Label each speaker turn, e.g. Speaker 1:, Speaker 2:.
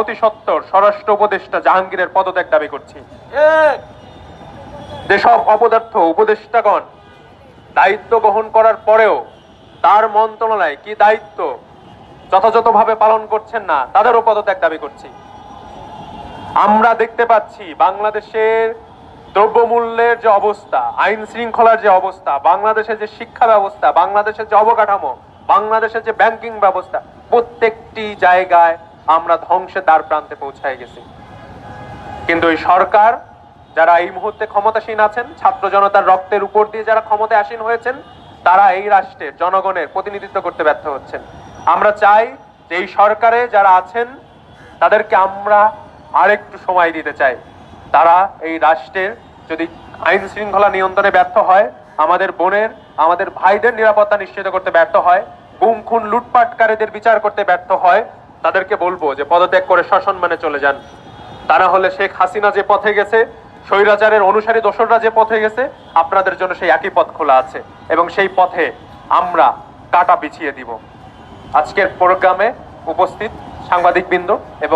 Speaker 1: অতি সত্তর স্বরাষ্ট্র উপদেষ্টা জাহাঙ্গীরের পদত্যাগ দাবি করছি। যেসব অপদার্থ উপদেষ্টাগণ দায়িত্ব গ্রহণ করার পরেও তার মন্ত্রণালয় কি দায়িত্ব যথাযথভাবে পালন করছেন না তাদেরও পদত্যাগ দাবি করছি। আমরা দেখতে পাচ্ছি বাংলাদেশের দ্রব্যমূল্যের যে অবস্থা আইন শৃঙ্খলার যে অবস্থা বাংলাদেশের যে শিক্ষা ব্যবস্থা বাংলাদেশের যে অবকাঠামো বাংলাদেশের যে ব্যাংকিং ব্যবস্থা প্রত্যেকটি জায়গায় আমরা ধ্বংসের দ্বার প্রান্তে পৌঁছায় গেছি। কিন্তু এই সরকার, যারা এই মুহূর্তে ক্ষমতাসীন আছেন, ছাত্র জনতার রক্তের উপর দিয়ে যারা ক্ষমতায় আসীন হয়েছেন, তারা এই রাষ্ট্রের জনগণের প্রতিনিধিত্ব করতে ব্যর্থ হচ্ছেন। আমরা চাই যে এই সরকারে যারা আছেন, তাদেরকে আমরা আরেকটু সময় দিতে চাই। তারা এই রাষ্ট্রের যদি আইন শৃঙ্খলা নিয়ন্ত্রণে ব্যর্থ হয়, আমাদের বোনের, আমাদের ভাইদের নিরাপত্তা নিশ্চিত করতে ব্যর্থ হয় গুম খুন লুটপাটকারীদের বিচার করতে ব্যর্থ হয়, তাদেরকে বলব যে পদত্যাগ করে শাসন মানে চলে যান। তা না হলে শেখ হাসিনা যে পথে গেছে, স্বৈরাচারের অনুসারী দোসররা যে পথে গেছে, আপনাদের জন্য সেই একই পথ খোলা আছে এবং সেই পথে আমরা কাটা বিছিয়ে দিব। আজকের প্রোগ্রামে উপস্থিত সাংবাদিকবৃন্দ এবং